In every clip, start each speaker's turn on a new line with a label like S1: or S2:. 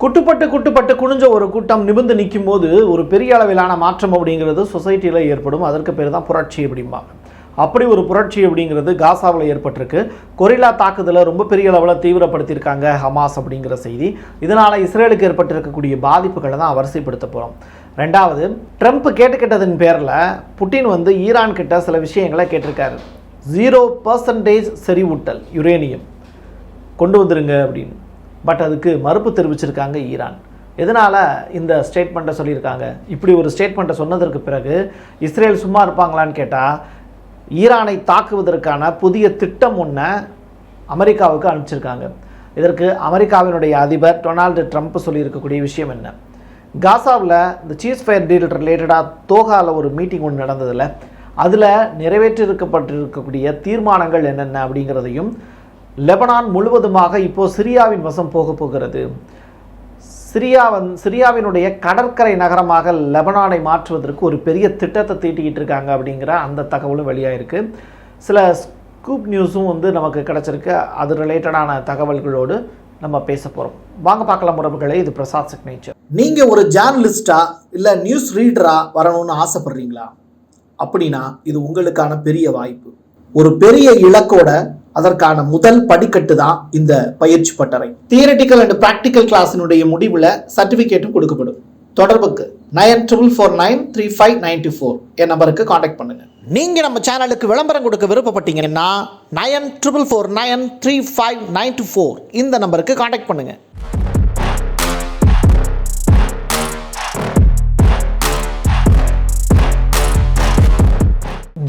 S1: குட்டுப்பட்டு குட்டுப்பட்டு குனிஞ்ச ஒரு கூட்டம் நிமிர்ந்து நிற்கும் போது ஒரு பெரிய அளவிலான மாற்றம் அப்படிங்கிறது சொசைட்டியில் ஏற்படும். அதற்கு பேர் தான் புரட்சி அப்படிம்பாங்க அப்படி ஒரு புரட்சி அப்படிங்கிறது காசாவில் ஏற்பட்டிருக்கு. கொரில்லா தாக்குதலை ரொம்ப பெரிய அளவில் தீவிரப்படுத்தியிருக்காங்க ஹமாஸ் அப்படிங்கிற செய்தி. இதனால் இஸ்ரேலுக்கு ஏற்பட்டிருக்கக்கூடிய பாதிப்புகளை தான் வரிசைப்படுத்த போகிறோம் ரெண்டாவது ட்ரம்ப் கேட்டுக்கிட்டதன் பேரில் புட்டின் வந்து ஈரான் கிட்ட சில விஷயங்களை கேட்டிருக்காரு. ஜீரோ பர்சன்டேஜ் செறிவூட்டல் யுரேனியம் கொண்டு வந்துருங்க அப்படின்னு. பட் அதுக்கு மறுப்பு தெரிவிச்சிருக்காங்க ஈரான். எதனால் இந்த ஸ்டேட்மெண்ட்டை சொல்லியிருக்காங்க? இப்படி ஒரு ஸ்டேட்மெண்ட்டை சொன்னதற்கு பிறகு இஸ்ரேல் சும்மா இருப்பாங்களான்னு கேட்டால் ஈரானை தாக்குவதற்கான புதிய திட்டம் ஒன்றை அமெரிக்காவுக்கு அனுப்பிச்சிருக்காங்க. இதற்கு அமெரிக்காவினுடைய அதிபர் டொனால்டு ட்ரம்ப் சொல்லியிருக்கக்கூடிய விஷயம் என்ன? காசாவில் இந்த சீஸ் ஃபயர் டீல் ரிலேட்டடாக தோகாவில் ஒரு மீட்டிங் ஒன்று நடந்ததில்ல அதில் நிறைவேற்றிருக்கப்பட்டிருக்கக்கூடிய தீர்மானங்கள் என்னென்ன அப்படிங்கிறதையும் லெபனான் முழுவதுமாக இப்போது சிரியாவின் வசம் போக போகிறது. சிரியா வந் சிரியாவினுடைய கடற்கரை நகரமாக லெபனானை மாற்றுவதற்கு ஒரு பெரிய திட்டத்தை தீட்டிக்கிட்டு இருக்காங்க அப்படிங்கிற அந்த தகவலும் வெளியாகிருக்கு சில ஸ்கூப் நியூஸும் வந்து நமக்கு கிடச்சிருக்கு. அது ரிலேட்டடான தகவல்களோடு நம்ம பேச போகிறோம் வாங்க பார்க்கலாம் உறவுகளே இது பிரசாத் சிக்னேச்சர்
S2: நீங்கள் ஒரு ஜேர்னலிஸ்டா இல்லை நியூஸ் ரீடராக வரணும்னு ஆசைப்படுறீங்களா? அப்படின்னா இது உங்களுக்கான பெரிய வாய்ப்பு. ஒரு பெரிய இலக்கோட அதற்கான முதல் படிக்கட்டு தான் இந்த பயிற்சி பட்டறை. தியரட்டிக்கல் அண்ட் ப்ராக்டிக்கல் கிளாஸினுடைய முடிவில் சர்டிஃபிகேட்டும் கொடுக்கப்படும். தொடர்புக்கு nine triple four nine three five ninety four என் நம்பருக்கு காண்டாக்ட் பண்ணுங்க. நீங்கள் நம்ம சேனலுக்கு விளம்பரம் கொடுக்க விருப்பப்பட்டீங்கன்னா nine triple four nine three five nine four இந்த நம்பருக்கு காண்டாக்ட் பண்ணுங்கள்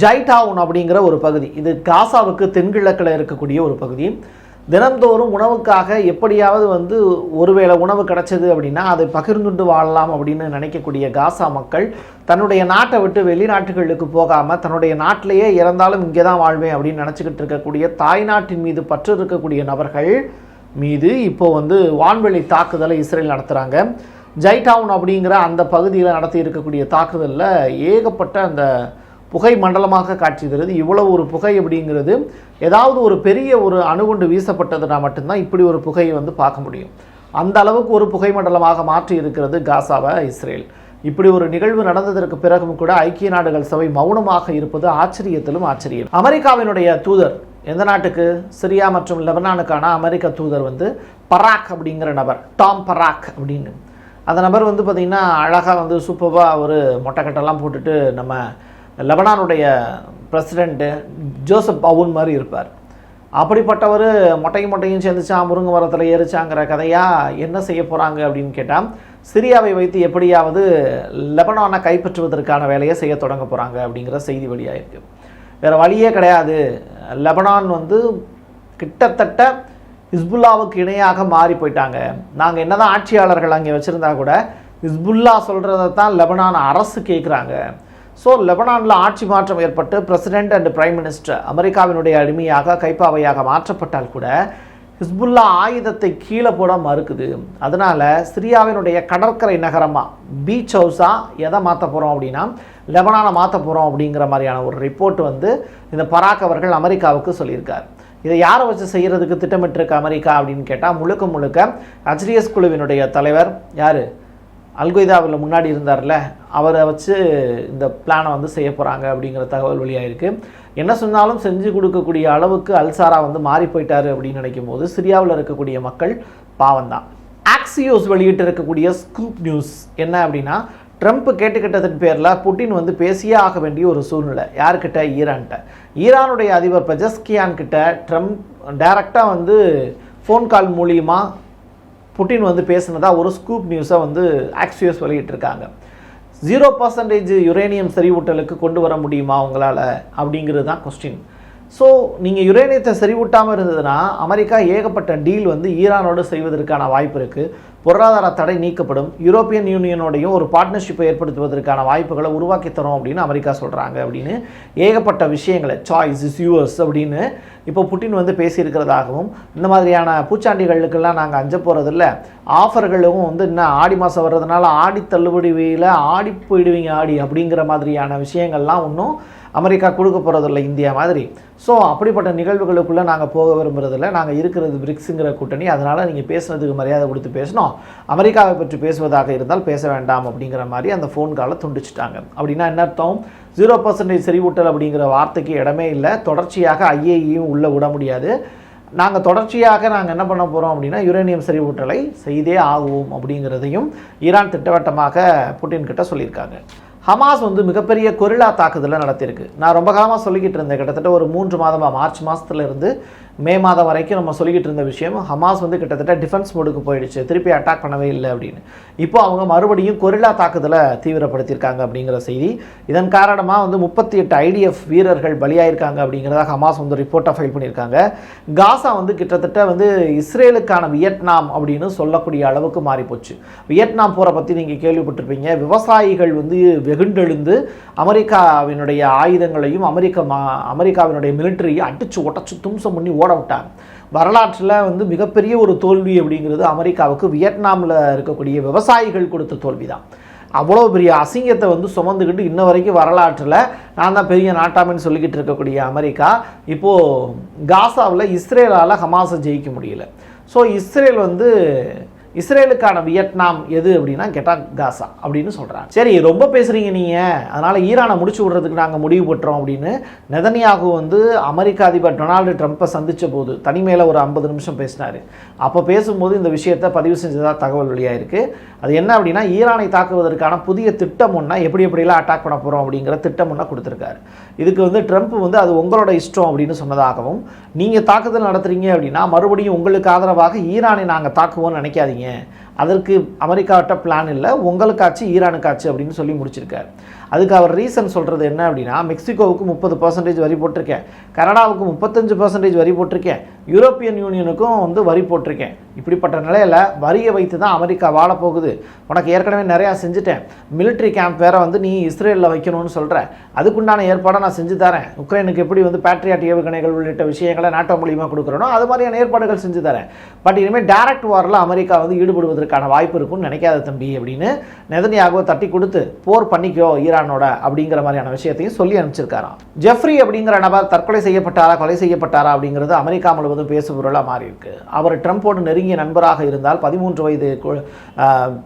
S1: ஜைடவுன் அப்படிங்கிற ஒரு பகுதி. இது காசாவுக்கு தென்கிழக்கில் இருக்கக்கூடிய ஒரு பகுதி. தினந்தோறும் உணவுக்காக எப்படியாவது வந்து ஒருவேளை உணவு கிடைச்சது அப்படின்னா அதை பகிர்ந்துண்டு வாழலாம் அப்படின்னு நினைக்கக்கூடிய காசா மக்கள் தன்னுடைய நாட்டை விட்டு வெளிநாட்டுகளுக்கு போகாமல் தன்னுடைய நாட்டிலேயே இறந்தாலும் இங்கே தான் வாழ்வேன் அப்படின்னு நினச்சிக்கிட்டு இருக்கக்கூடிய தாய்நாட்டின் மீது பற்று இருக்கக்கூடிய நபர்கள் மீது இப்போ வந்து வான்வெளி தாக்குதலை இஸ்ரேல் நடத்துகிறாங்க ஜைடவுன் அப்படிங்கிற அந்த பகுதியில் நடத்தி இருக்கக்கூடிய தாக்குதலில் ஏகப்பட்ட அந்த புகை மண்டலமாக காட்சி தருது இவ்வளவு ஒரு புகை அப்படிங்கிறது ஏதாவது ஒரு பெரிய ஒரு அணுகுண்டு வீசப்பட்டதுனா மட்டும்தான் இப்படி ஒரு புகையை வந்து பார்க்க முடியும். அந்த அளவுக்கு ஒரு புகை மண்டலமாக மாற்றி இருக்கிறது காசாவை இஸ்ரேல். இப்படி ஒரு நிகழ்வு நடந்ததற்கு பிறகும் கூட ஐக்கிய நாடுகள் சபை மௌனமாக இருப்பது ஆச்சரியத்திலும் ஆச்சரியம். அமெரிக்காவினுடைய தூதர் எந்த நாட்டுக்கு? சிரியா மற்றும் லெபனானுக்கான அமெரிக்க தூதர் வந்து பராக் அப்படிங்கிற நபர் டாம் பராக் அப்படின்னு. அந்த நபர் வந்து பார்த்திங்கன்னா அழகாக வந்து சூப்பராக ஒரு மொட்டைக்கட்டெல்லாம் போட்டுட்டு நம்ம லெபனானுடைய பிரசிடெண்ட்டு ஜோசப் அவுன் மாதிரி இருப்பார். அப்படிப்பட்டவர் மொட்டையும் மொட்டையும் சேர்ந்துச்சான் முருங்கை மரத்தில் ஏறிச்சாங்கிற கதையாக என்ன செய்ய போகிறாங்க அப்படின்னு கேட்டால் சிரியாவை வைத்து எப்படியாவது லெபனானை கைப்பற்றுவதற்கான வேலையை செய்ய தொடங்க போகிறாங்க அப்படிங்கிற செய்தி வெளியாயிருக்கு. வேறு வழியே கிடையாது. லெபனான் வந்து கிட்டத்தட்ட ஹிஸ்புல்லாவுக்கு இணையாக மாறி போயிட்டாங்க. நாங்கள் என்னதான் ஆட்சியாளர்கள் அங்கே வச்சுருந்தா கூட ஹிஸ்புல்லா சொல்கிறத தான் லெபனான் அரசு கேட்குறாங்க ஸோ லெபனானில் ஆட்சி மாற்றம் ஏற்பட்டு பிரசிடென்ட் அண்ட் பிரைம் மினிஸ்டர் அமெரிக்காவினுடைய அடிமையாக கைப்பாவையாக மாற்றப்பட்டால் கூட ஹிஸ்புல்லா ஆயுதத்தை கீழே போட மறுக்குது. அதனால் சிரியாவினுடைய கடற்கரை நகரமாக பீச் ஹவுஸாக எதை மாற்ற போகிறோம் அப்படின்னா லெபனானை மாற்ற போகிறோம் அப்படிங்கிற மாதிரியான ஒரு ரிப்போர்ட் வந்து இந்த பராக் அவர்கள் அமெரிக்காவுக்கு சொல்லியிருக்கார். இதை யாரை வச்சு செய்கிறதுக்கு திட்டமிட்டிருக்க அமெரிக்கா அப்படின்னு கேட்டால் முழுக்க முழுக்க அஜ்ரியஸ் குழுவினுடைய தலைவர் யார்? அல்கொய்தாவில் முன்னாடி இருந்தார்ல அவரை வச்சு இந்த பிளானை வந்து செய்ய போகிறாங்க அப்படிங்கிற தகவல் வெளியாயிருக்கு. என்ன சொன்னாலும் செஞ்சு கொடுக்கக்கூடிய அளவுக்கு அல்சாரா வந்து மாறி போயிட்டார் அப்படின்னு நினைக்கும் போது சிரியாவில் இருக்கக்கூடிய மக்கள் பாவம்தான். ஆக்சியோஸ் வெளியிட்டு இருக்கக்கூடிய ஸ்கூப் நியூஸ் என்ன அப்படின்னா ட்ரம்ப் கேட்டுக்கிட்டதன் பேரில் புட்டின் வந்து பேசியே ஆக வேண்டிய ஒரு சூழ்நிலை. யார்கிட்ட? ஈரான்கிட்ட. ஈரானுடைய அதிபர் பெஜஸ்கியான் கிட்ட ட்ரம்ப் டைரக்டாக வந்து ஃபோன் கால் மூலியமாக புட்டின் வந்து பேசினதா ஒரு ஸ்கூப் நியூஸை வந்து ஆக்சியஸ் வெளியிட்டிருக்காங்க. ஜீரோ பர்சன்டேஜ் யுரேனியம் செறிவூட்டலுக்கு கொண்டு வர முடியுமா உங்களால்? அப்படிங்கிறது தான் கொஸ்டின் ஸோ நீங்கள் யுரேனியத்தை செறிவூட்டாமல் இருந்ததுன்னா அமெரிக்கா ஏகப்பட்ட டீல் வந்து ஈரானோடு செய்வதற்கான வாய்ப்பு இருக்குது பொருளாதார தடை நீக்கப்படும். யூரோப்பியன் யூனியனோடையும் ஒரு பார்ட்னர்ஷிப்பை ஏற்படுத்துவதற்கான வாய்ப்புகளை உருவாக்கி தரும் அப்படின்னு அமெரிக்கா சொல்கிறாங்க அப்படின்னு. ஏகப்பட்ட விஷயங்களை சாய்ஸ் இஸ் யூஎஸ் அப்படின்னு இப்போ புட்டின் வந்து பேசியிருக்கிறதாகவும் இந்த மாதிரியான பூச்சாண்டிகளுக்கெல்லாம் நாங்கள் அஞ்ச போகிறதில்ல ஆஃபர்களும் வந்து இன்னும் ஆடி மாதம் வர்றதுனால ஆடி தள்ளுபடி ஆடி போயிடுவீங்க ஆடி அப்படிங்கிற மாதிரியான விஷயங்கள்லாம் இன்னும் அமெரிக்கா கொடுக்க போகிறதில்ல இந்தியா மாதிரி. ஸோ அப்படிப்பட்ட நிகழ்வுகளுக்குள்ளே நாங்கள் போக விரும்புறதில்ல. நாங்கள் இருக்கிறது பிரிக்ஸுங்கிற கூட்டணி. அதனால் நீங்கள் பேசுனதுக்கு மரியாதை கொடுத்து பேசணும். அமெரிக்காவை பற்றி பேசுவதாக இருந்தால் பேச வேண்டாம் அப்படிங்கிற மாதிரி அந்த ஃபோன் காலை துண்டிச்சிட்டாங்க. அப்படின்னா என்ன அர்த்தம்? ஜீரோ பர்சன்டேஜ் செறிவூட்டல் அப்படிங்கிற வார்த்தைக்கு இடமே இல்லை. தொடர்ச்சியாக ஐஏஇயும் உள்ளே விட முடியாது. நாங்கள் தொடர்ச்சியாக நாங்கள் என்ன பண்ண போகிறோம் அப்படின்னா யுரேனியம் செறிவூட்டலை செய்தே ஆகுவோம் அப்படிங்கிறதையும் ஈரான் திட்டவட்டமாக புட்டின் கிட்ட சொல்லியிருக்காங்க. ஹமாஸ் வந்து மிகப்பெரிய கொரில்லா தாக்குதலை நடத்தியிருக்கு. நான் ரொம்ப காலமாக சொல்லிக்கிட்டு இருந்தேன் கிட்டத்தட்ட ஒரு மூன்று மாதமாக மார்ச் மாதத்துலேருந்து மே மாதம் வரைக்கும் நம்ம சொல்லிக்கிட்டு இருந்த விஷயம் ஹமாஸ் வந்து கிட்டத்தட்ட டிஃபென்ஸ் மோடுக்கு போயிடுச்சு. திருப்பி அட்டாக் பண்ணவே இல்லை அப்படின்னு. இப்போ அவங்க மறுபடியும் கொரில்லா தாக்குதலை தீவிரப்படுத்தியிருக்காங்க அப்படிங்கிற செய்தி. இதன் காரணமாக வந்து முப்பத்தி எட்டு ஐடிஎஃப் வீரர்கள் பலியாயிருக்காங்க அப்படிங்கிறத ஹமாஸ் வந்து ரிப்போர்ட்டை ஃபைல் பண்ணியிருக்காங்க. காசா வந்து கிட்டத்தட்ட வந்து இஸ்ரேலுக்கான வியட்நாம் அப்படின்னு சொல்லக்கூடிய அளவுக்கு மாறிப்போச்சு. வியட்நாம் போரை பற்றி நீங்கள் கேள்விப்பட்டிருப்பீங்க. விவசாயிகள் வந்து வெகுண்டெழுந்து அமெரிக்காவினுடைய ஆயுதங்களையும் அமெரிக்க மா அமெரிக்காவினுடைய மிலிட்டரியை அடிச்சு ஒட்டச்சு தும்சம் பண்ணி ஓட விட்டாங்க வரலாற்றில் வந்து மிகப்பெரிய ஒரு தோல்வி அப்படிங்கிறது அமெரிக்காவுக்கு வியட்நாமில் இருக்கக்கூடிய விவசாயிகள் கொடுத்த தோல்வி தான் அவ்வளோ பெரிய அசிங்கத்தை வந்து சுமந்துக்கிட்டு இன்ன வரைக்கும் வரலாற்றில் நான் தான் பெரிய நாட்டாமின்னு சொல்லிக்கிட்டு இருக்கக்கூடிய அமெரிக்கா இப்போது காசாவில் இஸ்ரேலால் ஹமாஸை ஜெயிக்க முடியல. ஸோ இஸ்ரேல் வந்து இஸ்ரேலுக்கான வியட்நாம் எது அப்படின்னா கேட்டால் காசா அப்படின்னு சொல்கிறாங்க சரி ரொம்ப பேசுகிறீங்க நீங்கள் அதனால் ஈரானை முடிச்சு விடுறதுக்கு நாங்கள் முடிவு பெற்றோம் அப்படின்னு நெதன்யாகு வந்து அமெரிக்க அதிபர் டொனால்டு ட்ரம்ப்பை சந்தித்த போது தனிமையில் ஒரு ஐம்பது நிமிஷம் பேசினார். அப்போ பேசும்போது இந்த விஷயத்தை பதிவு செஞ்சதாக தகவல் வெளியாயிருக்கு அது என்ன அப்படின்னா ஈரானை தாக்குவதற்கான புதிய திட்டம் ஒன்றா எப்படி எப்படிலாம் அட்டாக் பண்ண போகிறோம் அப்படிங்கிற திட்டம் ஒன்றா கொடுத்துருக்காரு. இதுக்கு வந்து ட்ரம்ப் வந்து அது உங்களோட இஷ்டம் அப்படின்னு சொன்னதாகவும் நீங்கள் தாக்குதல் நடத்துகிறீங்க அப்படின்னா மறுபடியும் உங்களுக்கு ஆதரவாக ஈரானை நாங்கள் தாக்குவோம்னு நினைக்காதீங்க. அதற்கு அமெரிக்காவிட்ட பிளான் இல்லை உங்களுக்காச்சு ஈரானுக்காச்சு அப்படின்னு சொல்லி முடிச்சிருக்காரு. அதுக்கு அவர் ரீசன் சொல்கிறது என்ன அப்படின்னா மெக்சிகோவுக்கு முப்பது பர்சன்டேஜ் வரி போட்டிருக்கேன். கனடாவுக்கு முப்பத்தஞ்சு பர்சன்டேஜ் வரி போட்டிருக்கேன். யூரோப்பியன் யூனியனுக்கும் வந்து வரி போட்டிருக்கேன். இப்படிப்பட்ட நிலையில் வரியை வைத்து தான் அமெரிக்கா வாழப்போகுது. போகுது உனக்கு ஏற்கனவே நிறையா செஞ்சுட்டேன். மிலிட்ரி கேம்ப் வேறு வந்து நீ இஸ்ரேலில் வைக்கணும்னு சொல்கிற அதுக்குண்டான ஏற்பாடை நான் செஞ்சு தரேன். உக்ரைனுக்கு எப்படி வந்து பேட்ரியாட் ஏவுகணைகள் உள்ளிட்ட விஷயங்களை நாட்டோ மூலியமாக கொடுக்குறனோ அது மாதிரியான ஏற்பாடுகள் செஞ்சு தரேன். பட் இனிமேல் டேரக்ட் வாரில் அமெரிக்கா வந்து ஈடுபடுவதற்கான வாய்ப்பு இருக்கும்னு நினைக்காத தம்பி அப்படின்னு நெதனியாகவோ தட்டி கொடுத்து போர் பண்ணிக்கோ ஈரானோட அப்படிங்கிற மாதிரியான விஷயத்தையும் சொல்லி அனுப்பிச்சிருக்காராம். ஜெஃப்ரி அப்படிங்கிற நபர் தற்கொலை செய்யப்பட்டாரா கொலை செய்யப்பட்டாரா அப்படிங்கிறது அமெரிக்கா முழுவதும் பேசுபொருளாக மாறி இருக்கு அவர் ட்ரம்ப்போடு நெருங்கிய நண்பராக இருந்தால் பதிமூன்று வயது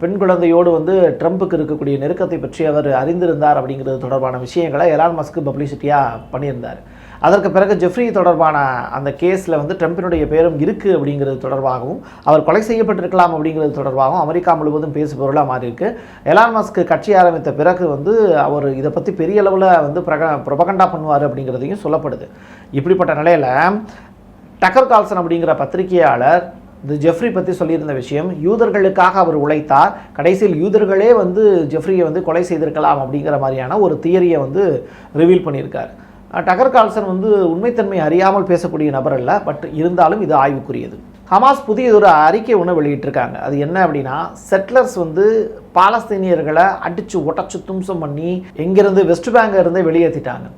S1: பெண் குழந்தையோடு வந்து ட்ரம்ப்புக்கு இருக்கக்கூடிய நெருக்கத்தை பற்றி அவர் அறிந்திருந்தார் அப்படிங்கிறது தொடர்பான விஷயங்களை எலான் மஸ்க் பப்ளிசிட்டியாக பண்ணியிருந்தார். அதற்கு பிறகு ஜெஃப்ரி தொடர்பான அந்த கேஸில் வந்து ட்ரம்பினுடைய பேரும் இருக்குது அப்படிங்கிறது தொடர்பாகவும் அவர் கொலை செய்யப்பட்டிருக்கலாம் அப்படிங்கிறது தொடர்பாகவும் அமெரிக்கா முழுவதும் பேசுபொருளாக மாறி இருக்கு எலான் மஸ்க் கட்சி ஆரம்பித்த பிறகு வந்து அவர் இதை பற்றி பெரிய அளவில் வந்து பிரக பிரபகண்டா பண்ணுவார் அப்படிங்கிறதையும் சொல்லப்படுது. இப்படிப்பட்ட நிலையில் டக்கர் கால்சன் அப்படிங்கிற பத்திரிகையாளர் இந்த ஜெஃப்ரி பற்றி சொல்லியிருந்த விஷயம். யூதர்களுக்காக அவர் உழைத்தார். கடைசியில் யூதர்களே வந்து ஜெஃப்ரியை வந்து கொலை செய்திருக்கலாம் அப்படிங்கிற மாதிரியான ஒரு தியரியை வந்து ரிவீல் பண்ணியிருக்கார். டகர் கால்சன் வந்து உண்மைத்தன்மை அறியாமல் பேசக்கூடிய நபர் அல்ல பட் இருந்தாலும் இது ஆய்வுக்குரியது. ஹமாஸ் புதிய ஒரு அறிக்கை ஒன்று வெளியிட்டிருக்காங்க. அது என்ன அப்படின்னா செட்லர்ஸ் வந்து பாலஸ்தீனியர்களை அடித்து ஒட்டச்சு தும்சம் பண்ணி எங்கேருந்து வெஸ்ட் பேங்கிலிருந்து வெளியேற்றிட்டாங்க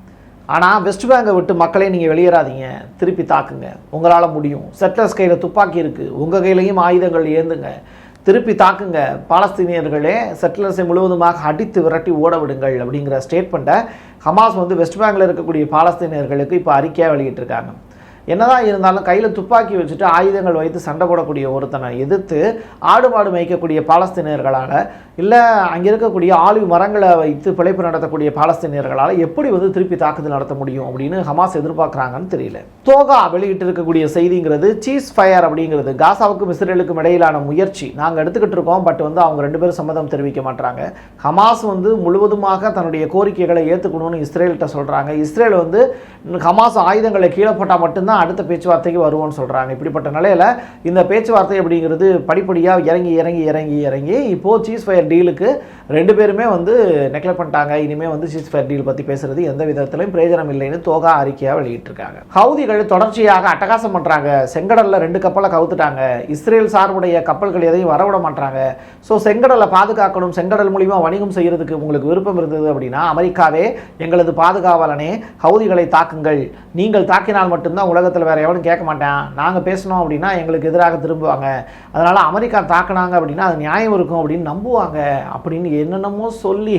S1: ஆனால் வெஸ்ட் பேங்கை விட்டு மக்களே நீங்கள் வெளியேறாதீங்க. திருப்பி தாக்குங்க. உங்களால் முடியும். செட்லர்ஸ் கையில் துப்பாக்கி இருக்குது உங்கள் கையிலையும் ஆயுதங்கள் ஏந்துங்க. திருப்பி தாக்குங்க. பாலஸ்தீனியர்களே செட்டிலர்ஸை முழுவதுமாக அடித்து விரட்டி ஓட விடுங்கள் அப்படிங்கிற ஸ்டேட்மெண்ட்டை ஹமாஸ் வந்து வெஸ்ட் பேங்கில் இருக்கக்கூடிய பாலஸ்தீனியர்களுக்கு இப்போ அறிக்கையாக வெளியிட்டிருக்காங்க. என்னதான் இருந்தாலும் கையில் துப்பாக்கி வச்சுட்டு ஆயுதங்கள் வைத்து சண்டை போடக்கூடிய ஒருத்தனை எதிர்த்து ஆடு மாடு மேய்க்கக்கூடிய பாலஸ்தீனியர்களால் இல்லை அங்கே இருக்கக்கூடிய ஆலிவ் மரங்களை வைத்து பிழைப்பு நடத்தக்கூடிய பாலஸ்தீனியர்களால் எப்படி வந்து திருப்பி தாக்குதல் நடத்த முடியும் அப்படின்னு ஹமாஸ் எதிர்பார்க்குறாங்கன்னு தெரியல. தோகா வெளியிட்டு இருக்கக்கூடிய செய்திங்கிறது சீஸ் ஃபயர் அப்படிங்கிறது. காசாவுக்கும் இஸ்ரேலுக்கும் இடையிலான முயற்சி. நாங்கள் எடுத்துக்கிட்டு இருக்கோம் பட் வந்து அவங்க ரெண்டு பேரும் சம்மதம் தெரிவிக்க மாட்டாங்க ஹமாஸ் வந்து முழுவதுமாக தன்னுடைய கோரிக்கைகளை ஏற்றுக்கணும்னு இஸ்ரேல்கிட்ட சொல்கிறாங்க இஸ்ரேல் வந்து ஹமாஸ் ஆயுதங்களை கீழே போட்டால் மட்டும்தான் அடுத்த பேச்சுவார்த்தைக்கு வருவோம்னு சொல்கிறாங்க இப்படிப்பட்ட நிலையில் இந்த பேச்சுவார்த்தை அப்படிங்கிறது படிப்படியாக இறங்கி இறங்கி இறங்கி இறங்கி இப்போது சீஸ் ஃபயர் டீலுக்கு ரெண்டு பேருமே வந்து நெக்லெக்ட் பண்ணிட்டாங்க. இனிமேல் வந்து சீஸ் ஃபயர் டீல் பற்றி பேசுறது எந்த விதத்திலையும் பிரயோஜனம் இல்லைன்னு தோகா அறிக்கையாக வெளியிட்டிருக்காங்க. ஹவுதிகள் தொடர்ச்சியாக அட்டகாசம் பண்ணுறாங்க செங்கடலில் ரெண்டு கப்பலை கவுத்துட்டாங்க. இஸ்ரேல் சார்புடைய கப்பல்கள் எதையும் வரவிட மாட்டாங்க ஸோ செங்கடலை பாதுகாக்கணும் செங்கடல் மூலிமா வணிகம் செய்கிறதுக்கு உங்களுக்கு விருப்பம் இருந்தது அப்படின்னா அமெரிக்காவே எங்களது பாதுகாவலனே ஹவுதிகளை தாக்குங்கள். நீங்கள் தாக்கினால் மட்டும்தான் உலகத்தில் வேற எவனும் கேட்க மாட்டான். நாங்கள் பேசினோம் அப்படின்னா எங்களுக்கு எதிராக திரும்புவாங்க. அதனால் அமெரிக்கா தாக்குனாங்க அப்படின்னா அது நியாயம் இருக்கும் அப்படின்னு நம்புவாங்க. அப்படின்னு என்னென்னமோ சொல்லி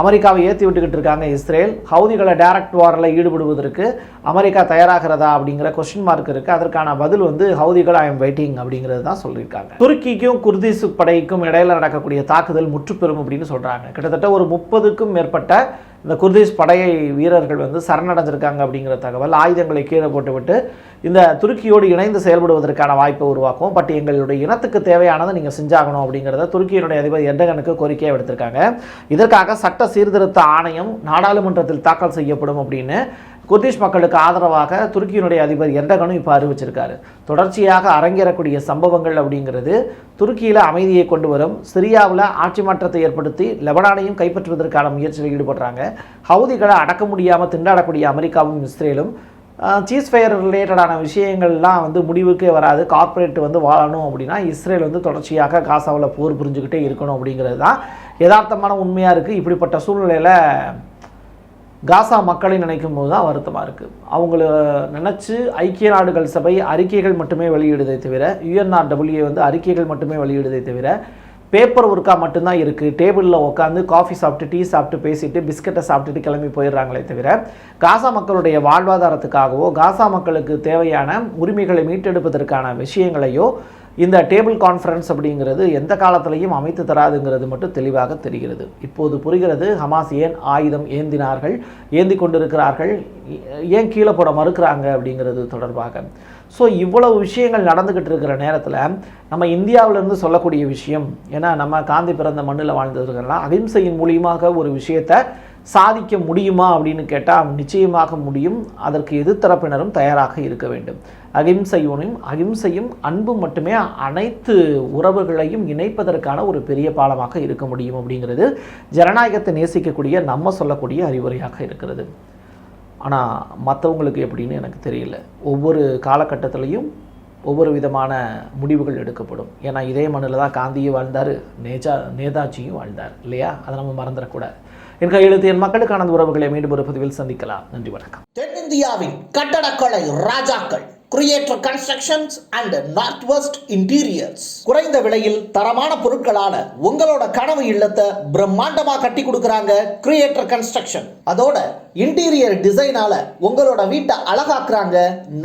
S1: அமெரிக்காவை ஏற்றி விட்டுக்கிட்டு இருக்காங்க இஸ்ரேல். ஹவுதிகளை டைரக்ட் வாரில் ஈடுபடுவதற்கு அமெரிக்கா தயாராகிறதா அப்படிங்கிற கொஸ்டின் மார்க் இருக்குது அதற்கான பதில் வந்து ஹவுதிகள் ஐ எம் வெயிட்டிங் அப்படிங்கிறது தான் சொல்லியிருக்காங்க. துருக்கிக்கும் குர்திசு படைக்கும் இடையில் நடக்கக்கூடிய தாக்குதல் முற்றுப்பெறும் அப்படின்னு சொல்கிறாங்க கிட்டத்தட்ட ஒரு முப்பதுக்கும் மேற்பட்ட இந்த குர்திஸ் படையை வீரர்கள் வந்து சரணடைஞ்சிருக்காங்க அப்படிங்கிற தகவல் ஆயுதங்களை கீழே போட்டுவிட்டு இந்த துருக்கியோடு இணைந்து செயல்படுவதற்கான வாய்ப்பை உருவாக்கும் பட் எங்களுடைய இனத்துக்கு தேவையானதை நீங்கள் செஞ்சாகணும் அப்படிங்கிறத துருக்கியினுடைய அதிபர் எர்டகனுக்கு கோரிக்கையை எடுத்திருக்காங்க இதற்காக சட்ட சீர்திருத்த ஆணையம் நாடாளுமன்றத்தில் தாக்கல் செய்யப்படும் அப்படின்னு குர்திஷ் மக்களுக்கு ஆதரவாக துருக்கியினுடைய அதிபர் எர்டகனும் இப்போ அறிவிச்சிருக்காரு. தொடர்ச்சியாக அரங்கேறக்கூடிய சம்பவங்கள் அப்படிங்கிறது துருக்கியில் அமைதியை கொண்டு வரும். சிரியாவில் ஆட்சி மாற்றத்தை ஏற்படுத்தி லெபனானையும் கைப்பற்றுவதற்கான முயற்சியில் ஈடுபடுறாங்க. ஹவுதிகளை அடக்க முடியாமல் திண்டாடக்கூடிய அமெரிக்காவும் இஸ்ரேலும் சீஸ் ஃபயர் ரிலேட்டடான விஷயங்கள்லாம் வந்து முடிவுக்கே வராது. கார்ப்பரேட் வந்து வாழணும் அப்படின்னா இஸ்ரேல் வந்து தொடர்ச்சியாக காசாவில் போர் புரிஞ்சுக்கிட்டே இருக்கணும் அப்படிங்கிறது தான். யதார்த்தமான உண்மையாக இருக்குது இப்படிப்பட்ட சூழ்நிலையில் காசா மக்களை நினைக்கும் போது தான் வருத்தமாக இருக்குது அவங்கள நினச்சி ஐக்கிய நாடுகள் சபை அறிக்கைகள் மட்டுமே வெளியிடுதே தவிர யுஎன்ஆர்டபிள்யூ வந்து அறிக்கைகள் மட்டுமே வெளியிடுதே தவிர பேப்பர் ஒர்க்காக மட்டும்தான் இருக்குது டேபிளில் உட்காந்து காஃபி சாப்பிட்டு டீ சாப்பிட்டு பேசிட்டு பிஸ்கட்டை சாப்பிட்டுட்டு கிளம்பி போயிடுறாங்களே தவிர காசா மக்களுடைய வாழ்வாதாரத்துக்காகவோ காசா மக்களுக்கு தேவையான உரிமைகளை மீட்டெடுப்பதற்கான விஷயங்களையோ இந்த டேபிள் கான்ஃபரன்ஸ் அப்படிங்கிறது எந்த காலத்திலையும் அமைத்து தராதுங்கிறது மட்டும் தெளிவாக தெரிகிறது. இப்போது புரிகிறது ஹமாஸ் ஏன் ஆயுதம் ஏந்தினார்கள் ஏந்தி கொண்டிருக்கிறார்கள் ஏன் கீழே போட மறுக்கிறாங்க அப்படிங்கிறது தொடர்பாக. ஸோ இவ்வளவு விஷயங்கள் நடந்துக்கிட்டு இருக்கிற நேரத்தில் நம்ம இந்தியாவிலேருந்து சொல்லக்கூடிய விஷயம் ஏன்னா நம்ம காந்தி பிறந்த மண்ணில் வாழ்ந்ததுக்கெல்லாம் அகிம்சையின் மூலியமாக ஒரு விஷயத்தை சாதிக்க முடியுமா அப்படின்னு கேட்டால் நிச்சயமாக முடியும். அதற்கு எதிர்த்தரப்பினரும் தயாராக இருக்க வேண்டும். அகிம்சையுனும் அகிம்சையும் அன்பும் மட்டுமே அனைத்து உறவுகளையும் இணைப்பதற்கான ஒரு பெரிய பாலமாக இருக்க முடியும் அப்படிங்கிறது ஜனநாயகத்தை நேசிக்கக்கூடிய நம்ம சொல்லக்கூடிய அறிவுரையாக இருக்கிறது. ஆனால் மற்றவங்களுக்கு எப்படின்னு எனக்கு தெரியல. ஒவ்வொரு காலகட்டத்திலையும் ஒவ்வொரு விதமான முடிவுகள் எடுக்கப்படும். ஏன்னா இதே மண்ணில் தான் காந்தியும் வாழ்ந்தார் நேஜா நேதாஜியும் வாழ்ந்தார் இல்லையா? அதை நம்ம மறந்துடக்கூடாது. என் கையெழுத்து என் மக்களுக்கான உறவுகளை மீண்டும் ஒரு பதிவில் சந்திக்கலாம். நன்றி வணக்கம்.
S2: தென்னிந்தியாவின் கட்டடக்கலை ராஜாக்கள் creator constructions and north west interiors குறைந்த விலையில் தரமான பொருட்களான உங்களோட கனவு இல்லத்தை பிரம்மாண்டமா கட்டி கொடுக்கறாங்க கிரியேட்டர் கன்ஸ்ட்ரக்ஷன் அதோட இன்டீரியர் டிசைனால உங்களோட வீட்டை அழகாக்குறாங்க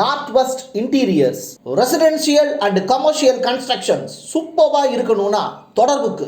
S2: north west interiors residential and commercial constructions சூப்பர்வா இருக்கணும்னா தொடர்புக்கு